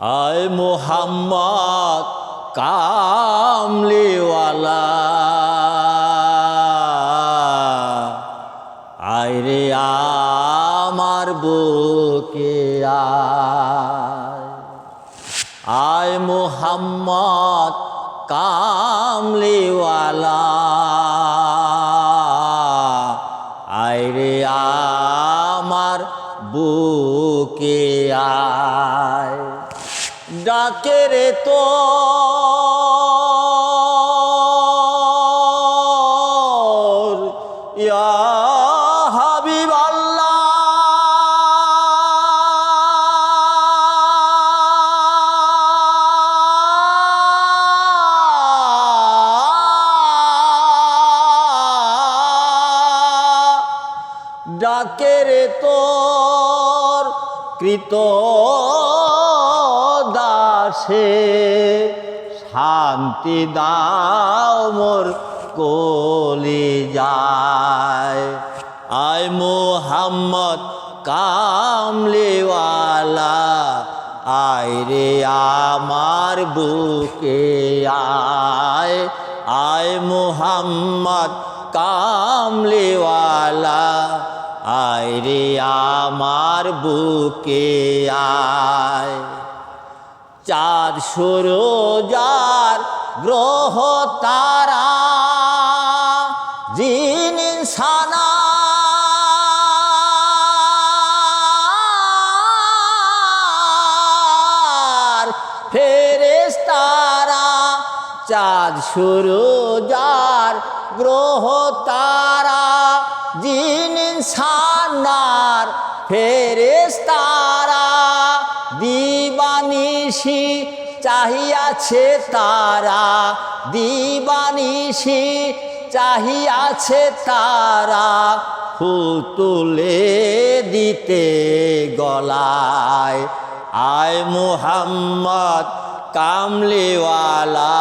আয় মোহাম্মদ কামলিওয়ালা। আয় রে আমার বুকে আয়। মোহাম্মদ কামলিওয়ালা। আয় রে আমার বুকে আয়। ডাকে রে তো। ইয়া হাবিব আল্লাহ ডাকে রে তোর কৃত দাসে শান্তি দাও মোর কলি যায়। আয় মোহাম্মদ কামলিওয়ালা আয় রে আমার বুকে আয়। আয় মোহাম্মদ কামলিওয়ালা আয় রে আমার বুকে আয়। চাঁদ সূর্যার গ্রহ তারা জিন ইনসানা। ফেরেস্তারা চাঁদ সূর্যার গ্রহ তারা জিন ইনসানার ফেরেস্তারা দিবানিশি চাহিয়াছে তারা, দিবানিশি চাহিয়াছে তারা, ফুল তুলে দিতে গলায়। আয় মুহাম্মদ কামলিওয়ালা,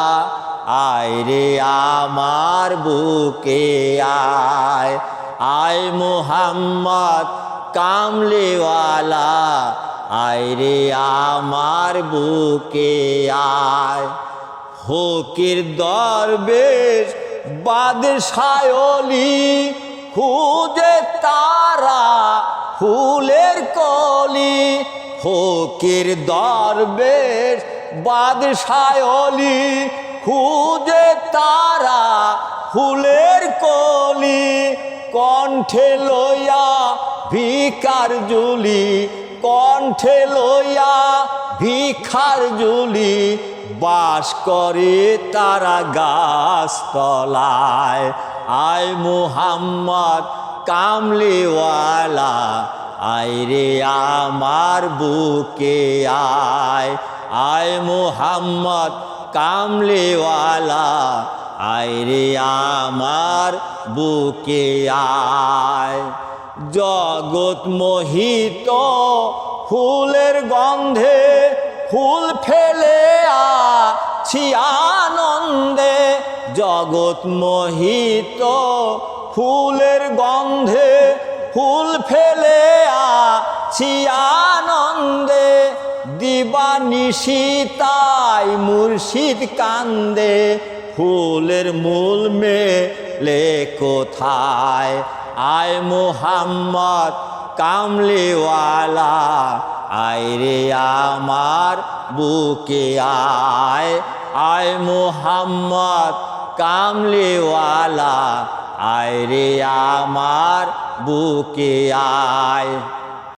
আয় রে আমার বুকে আয়। আয় মুহাম্মদ কামলিওয়ালা আয় রে আমার বুকে আয়। ফকির দরবেশ বাদশায়লি খুঁজে তারা ফুলের কলি। ফকির দরবেশ বাদশায়লি খুঁজে তারা ফুলের কলি। কণ্ঠে লইয়া ভিকার জুলি কণ্ঠে লইয়া ভিখার জুলি বাস করে তারা গাছ তলায় আয় মুহাম্মদ কামলিওয়ালা, আয় রে আমার বুকে আয়। আয় মুহাম্মদ কামলিওয়ালা, আয় রে আমার বুকে আয়। জগৎ মোহিত, ফুলের গন্ধে ফুল ফেলে আছি আনন্দে। জগৎ মোহিত, ফুলের গন্ধে ফুল ফেলে আছি আনন্দে। দিবানিশিতাই মুর্শিদ কান্দে, ফুলের মূল মেলে কোথায়? আয় মোহাম্মদ কামলিওয়ালা, আয় রে আমার বুকে আয়। আয় মোহাম্মদ কামলিওয়ালা, আয় রে আমার বুকে আয়।